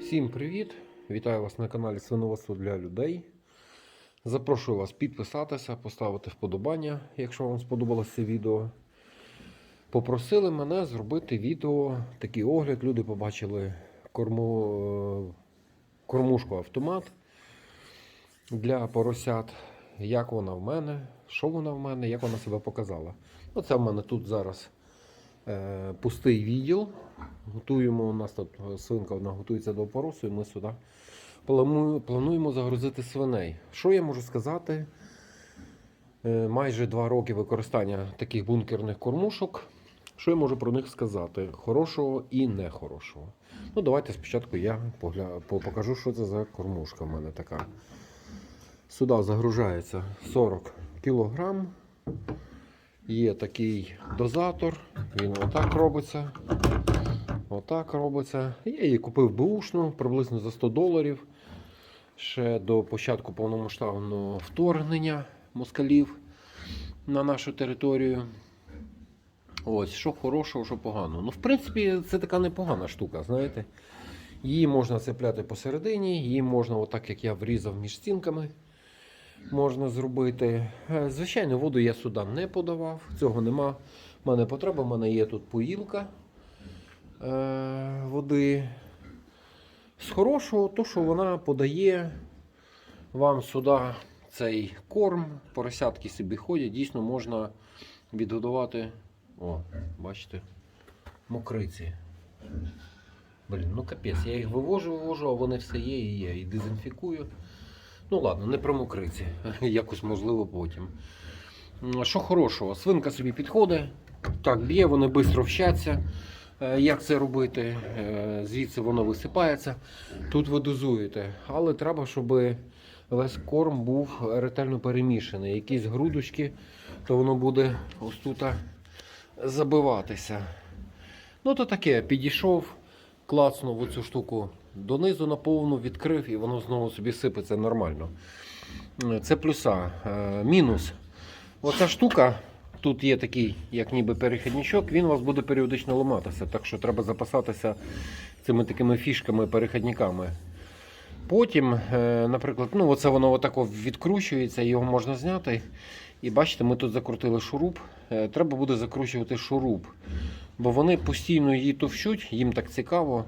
Всім привіт! Вітаю вас на каналі Свиноводство для людей. Запрошую вас підписатися, поставити вподобання, якщо вам сподобалося це відео. Попросили мене зробити відео, такий огляд. Люди побачили корму, е, кормушку автомат для поросят. Як вона в мене, що вона в мене, як вона себе показала. Оце в мене тут зараз пустий відділ. Готуємо, у нас тут свинка вона готується до опоросу, і ми сюди плану- плануємо загрузити свиней. Що я можу сказати? Е, Майже два роки використання таких бункерних кормушок. Що я можу про них сказати? Хорошого і нехорошого. Ну, давайте спочатку я погля... покажу, що це за кормушка в мене така. Сюди загружається 40 кг. Є такий дозатор, він отак робиться. Отак робиться. Я її купив бушну приблизно за 100 доларів. Ще до початку повномасштабного вторгнення москалів на нашу територію. Ось, що хорошого, що поганого. Ну, в принципі, це така непогана штука, знаєте. Її можна цепляти посередині, її можна, отак як я врізав між стінками, можна зробити. Е, Звичайно, воду я сюди не подавав, цього нема. У мене потреба, в мене є тут поїлка е, води. З хорошого, то що вона подає вам сюди цей корм, поросятки собі ходять, дійсно можна відгодувати. О, бачите, мокриці. Блін, ну капець, я їх вивожу, вивожу, а вони все є і є. І дезінфікую. Ну ладно, не про мокриці. Якось можливо потім. Що хорошого? Свинка собі підходить, так б'є, вони швидко вщаться. Е, Як це робити? Е, Звідси воно висипається. Тут ви дозуєте. Але треба, щоб весь корм був ретельно перемішаний. Якісь грудочки, то воно буде ось тут забиватися. Ну, то таке, підійшов, клацнув оцю штуку донизу наповну, відкрив і воно знову собі сипеться нормально. Це плюса. Е, Мінус. Оця штука, тут є такий, як ніби перехідничок, він у вас буде періодично ламатися, так що треба запасатися цими такими фішками, перехідниками. Потім, е, наприклад, ну оце воно отако відкручується, його можна зняти. І бачите, ми тут закрутили шуруп. Е, Треба буде закручувати шуруп. Бо вони постійно її товщуть, їм так цікаво.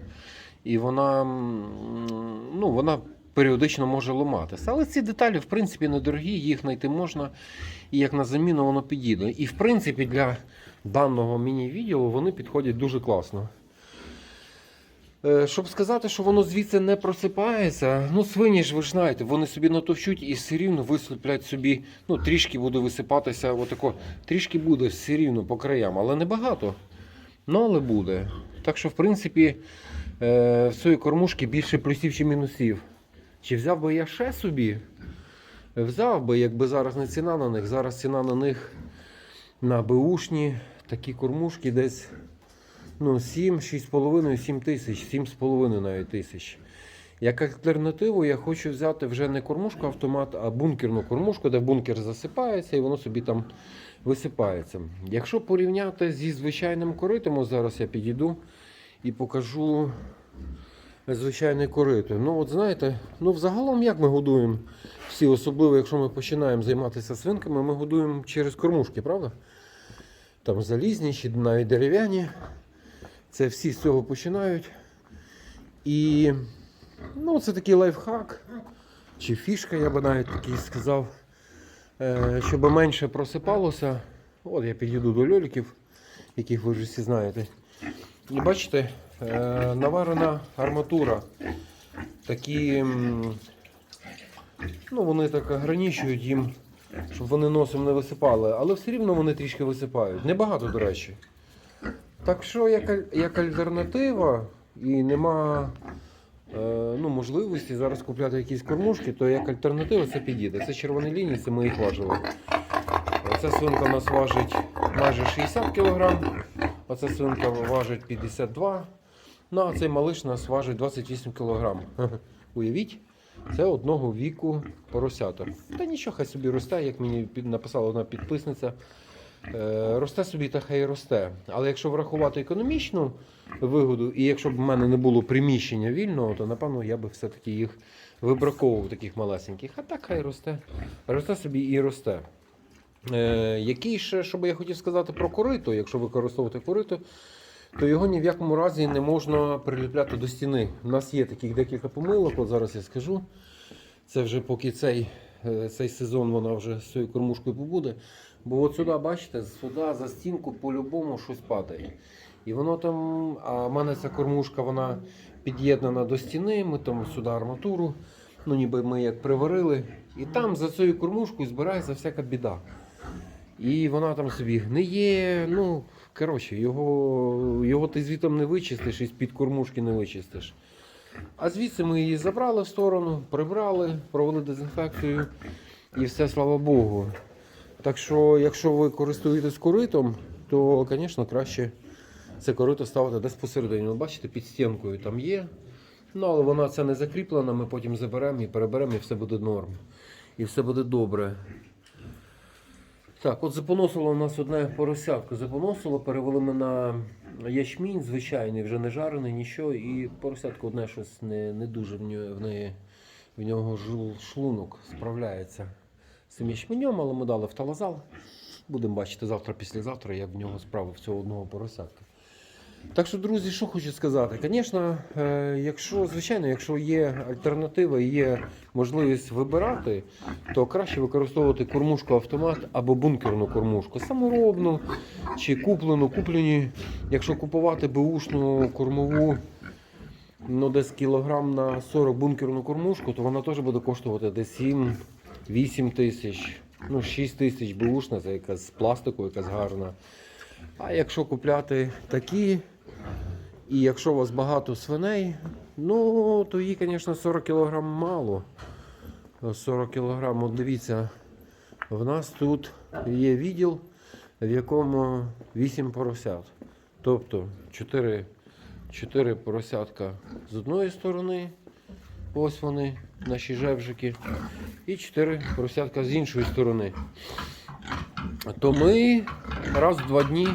І вона, ну, вона періодично може ламатися. Але ці деталі, в принципі, недорогі, їх знайти можна. І як на заміну воно підійде. І в принципі для даного міні-відео вони підходять дуже класно. Е, Щоб сказати, що воно звідси не просипається, ну свині ж ви ж знаєте, вони собі натовчуть і все рівно висиплять собі, ну трішки буде висипатися, отако, трішки буде все рівно по краям, але не багато. Ну, але буде. Так що, в принципі, е, в цієї кормушки більше плюсів, чи мінусів. Чи взяв би я ще собі? Взяв би, якби зараз не ціна на них. Зараз ціна на них на Бушні, такі кормушки десь ну, 7, 6,5, 7 тисяч, 7,5 навіть тисяч. Як альтернативу я хочу взяти вже не кормушку автомат, а бункерну кормушку, де бункер засипається і воно собі там висипається. Якщо порівняти зі звичайним коритом, зараз я підійду і покажу звичайне корито. Ну, от знаєте, ну взагалом як ми годуємо всі, особливо, якщо ми починаємо займатися свинками, ми годуємо через кормушки, правда? Там залізні, чи навіть дерев'яні. Це всі з цього починають. І ну, це такий лайфхак, чи фішка, я би навіть такий сказав, е, щоб менше просипалося. От я підійду до льоліків, яких ви вже всі знаєте. І бачите, е, наварена арматура. Такі, ну вони так ограничують їм, щоб вони носом не висипали, але все рівно вони трішки висипають. Небагато, до речі. Так що, як, як альтернатива, і нема е, ну, можливості зараз купляти якісь кормушки, то як альтернатива це підійде. Це червоні лінії, це ми їх важили. Ця свинка у нас важить майже 60 кг, оця свинка важить 52 Ну, а цей малиш нас важить 28 кг. Уявіть, це одного віку поросята. Та нічого, хай собі росте, як мені написала одна підписниця. Е, Росте собі та хай росте. Але якщо врахувати економічну вигоду, і якщо б в мене не було приміщення вільного, то напевно я би все-таки їх вибраковував таких малесеньких. А так хай росте. Росте собі і росте. Е, який ще, що би я хотів сказати про корито, якщо використовувати корито, то його ні в якому разі не можна приліпляти до стіни. У нас є таких декілька помилок, от зараз я скажу. Це вже поки цей, е, цей сезон вона вже з цією кормушкою побуде. Бо от сюди, бачите, сюди за стінку по-любому щось падає. І воно там, а в мене ця кормушка вона під'єднана до стіни, ми там сюди арматуру, ну ніби ми як приварили. І там за цією кормушкою збирається всяка біда. І вона там собі гниє. Ну, коротше, його, його ти звітом не вичистиш і з-під кормушки не вичистиш. А звідси ми її забрали в сторону, прибрали, провели дезінфекцію і все, слава Богу. Так що, якщо ви користуєтесь коритом, то, звісно, краще це корито ставити десь посередині. Бачите, під стінкою там є. Ну, але вона це не закріплена, ми потім заберемо і переберемо, і все буде норм. І все буде добре. Так, от запоносило у нас одне поросятко. Запоносило, перевели ми на ячмінь, звичайний, вже не жарений, нічого. І поросятко одне щось не, не дуже в нього, в неї, в нього шлунок справляється з цим ячменем, але ми дали в талазал. Будемо бачити завтра, післязавтра, як в нього справи в цього одного поросятка. Так що, друзі, що хочу сказати. Звісно, е, якщо, звичайно, якщо є альтернатива і є можливість вибирати, то краще використовувати кормушку автомат або бункерну кормушку. Саморобну чи куплену, куплені. Якщо купувати беушну кормову, ну десь кілограм на 40 бункерну кормушку, то вона теж буде коштувати десь 7-8 тисяч. Ну, 6 тисяч беушна, це якась з пластику, якась гарна. А якщо купляти такі, і якщо у вас багато свиней, ну то їй, звісно, 40 кг мало. 40 кг, от дивіться, в нас тут є відділ, в якому 8 поросят. Тобто 4, 4 поросятка з одної сторони, ось вони, наші жевжики, і 4 поросятка з іншої сторони. То ми раз в два дні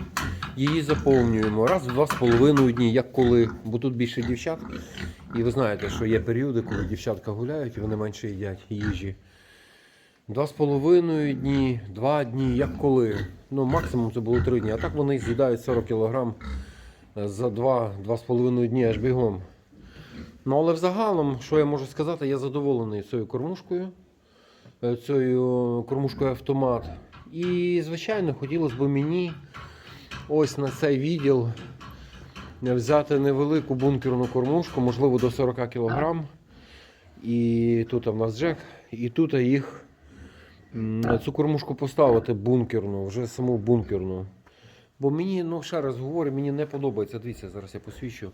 її заповнюємо, раз в два з половиною дні, як коли, бо тут більше дівчат. І ви знаєте, що є періоди, коли дівчатка гуляють і вони менше їдять їжі. Два з половиною дні, два дні, як коли. Ну, максимум це було три дні. А так вони з'їдають 40 кг за два, два з половиною дні аж бігом. Ну, але взагалом, що я можу сказати, я задоволений цією кормушкою, е, цією кормушкою автомат. І, звичайно, хотілося б мені ось на цей відділ взяти невелику бункерну кормушку, можливо, до 40 кг. І тут в нас джек, і тут їх цю кормушку поставити бункерну, вже саму бункерну. Бо мені, ну ще раз говорю, мені не подобається. Дивіться, зараз я посвічу.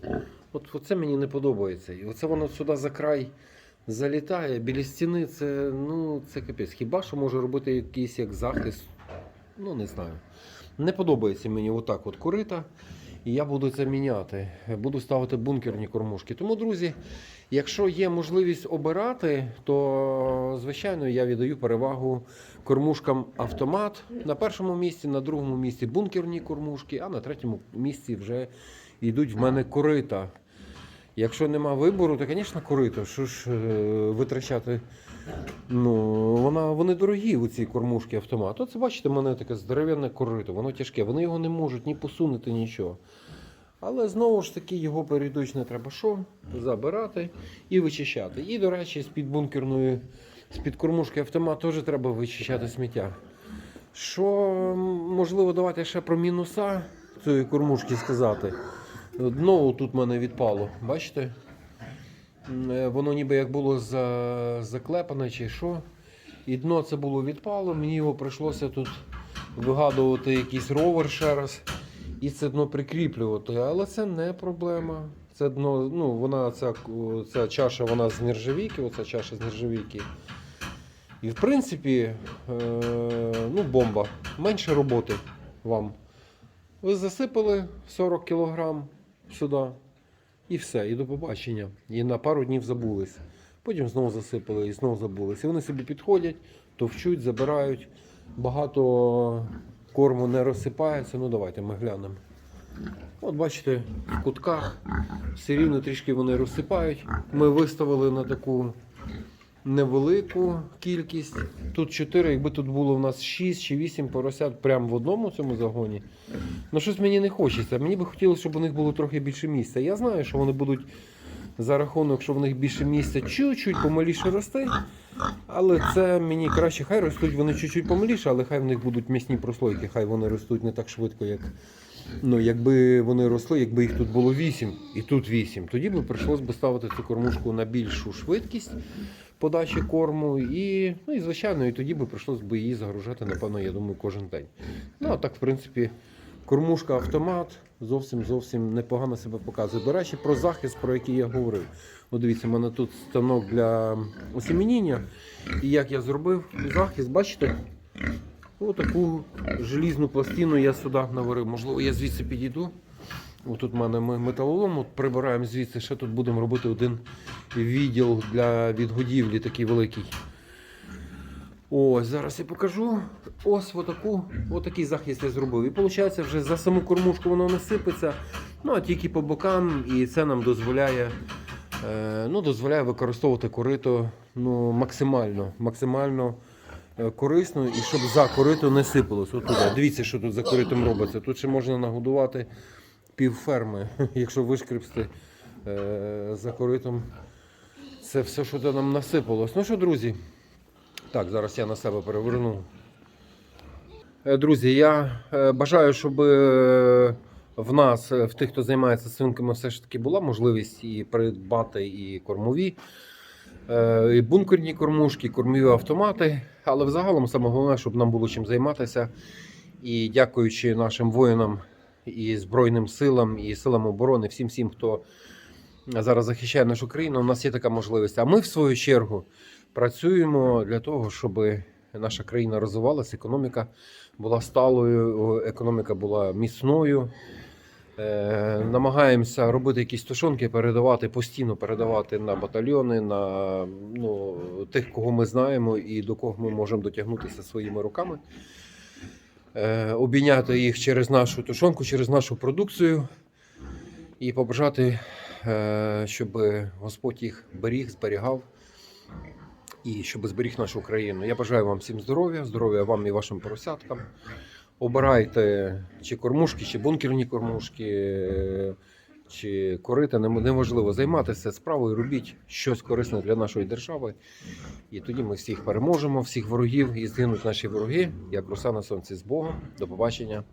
От оце мені не подобається. І оце воно сюди за край залітає. Біля стіни це, ну, це капець. Хіба що може робити якийсь як захист? Ну, не знаю. Не подобається мені отак от корита. І я буду це міняти. Буду ставити бункерні кормушки. Тому, друзі, якщо є можливість обирати, то звичайно я віддаю перевагу кормушкам автомат. На першому місці, на другому місці бункерні кормушки, а на третьому місці вже йдуть в мене корита. Якщо нема вибору, то, звісно, корито. Що ж е, витрачати? Ну, вона, вони дорогі, у ці кормушки автомат. Оце бачите, в мене таке здоровенне корито, воно тяжке, вони його не можуть ні посунути, нічого. Але знову ж таки його періодично треба що? Забирати і вичищати. І, до речі, з-під бункерної, з-під кормушки автомат теж треба вичищати сміття. Що можливо, давайте ще про мінуса цієї кормушки сказати. Дно тут мене відпало, бачите? Е, Воно ніби як було за, заклепане чи що. І дно це було відпало, мені його прийшлося тут вигадувати якийсь ровер ще раз і це дно прикріплювати. Але це не проблема. Це дно, ну, вона, ця, ця чаша вона з нержавійки, оця чаша з нержавійки. І в принципі, е, ну, бомба. Менше роботи вам. Ви засипали 40 кг сюди. І все, і до побачення. І на пару днів забулись. Потім знову засипали і знову забулись. І вони собі підходять, товчуть, забирають. Багато корму не розсипається. Ну давайте ми глянемо. От бачите, в кутках все рівно трішки вони розсипають. Ми виставили на таку невелику кількість. Тут 4, якби тут було в нас 6 чи 8 поросят прямо в одному цьому загоні. Ну щось мені не хочеться. Мені би хотілося, щоб у них було трохи більше місця. Я знаю, що вони будуть за рахунок, що в них більше місця, чуть-чуть помаліше рости. Але це мені краще, хай ростуть вони чуть-чуть помаліше, але хай в них будуть м'ясні прослойки, хай вони ростуть не так швидко, як. Ну, якби вони росли, якби їх тут було 8 і тут 8, тоді би прийшлось би ставити цю кормушку на більшу швидкість подачі корму, і, ну, і звичайно, і тоді би прийшлось би її загружати, напевно, я думаю, кожен день. Ну, а так, в принципі, кормушка автомат зовсім зовсім непогано себе показує. До речі, про захист, про який я говорив. От дивіться, у мене тут станок для осімініння. І як я зробив захист, бачите? Отаку желізну пластину я сюди наварив. Можливо, я звідси підійду. Отут в мене ми- металолом, от прибираємо звідси, ще тут будемо робити один відділ для відгодівлі такий великий. Ось, зараз я покажу. Ось отаку, отакий захист я зробив. І виходить, вже за саму кормушку воно не сипеться, ну а тільки по бокам, і це нам дозволяє, е, ну, дозволяє використовувати корито ну, максимально, максимально е, корисно і щоб за корито не сипалось. Отут. Дивіться, що тут за коритом робиться. Тут ще можна нагодувати півферми, якщо вишкребсти е, за коритом. Це все, що тут нам насипалось. Ну що, друзі, так, зараз я на себе переверну. Е, Друзі, я е, бажаю, щоб в нас, в тих, хто займається свинками, все ж таки була можливість і придбати і кормові, і бункерні кормушки, кормові автомати. Але взагалом саме головне, щоб нам було чим займатися. І дякуючи нашим воїнам і Збройним силам, і силам оборони, всім всім, хто зараз захищає нашу країну, у нас є така можливість. А ми, в свою чергу, працюємо для того, щоб наша країна розвивалася, економіка була сталою, економіка була міцною. Е, намагаємося робити якісь тушонки, передавати постійно передавати на батальйони, на ну, тих, кого ми знаємо і до кого ми можемо дотягнутися своїми руками. Е, обійняти їх через нашу тушонку, через нашу продукцію і побажати, е, щоб Господь їх беріг, зберігав і щоб зберіг нашу країну. Я бажаю вам всім здоров'я, здоров'я вам і вашим поросяткам. Обирайте чи кормушки, чи бункерні кормушки, чи корити. Неможливо займатися справою, робіть щось корисне для нашої держави. І тоді ми всіх переможемо, всіх ворогів і згинуть наші вороги, як роса на сонці з Богом. До побачення.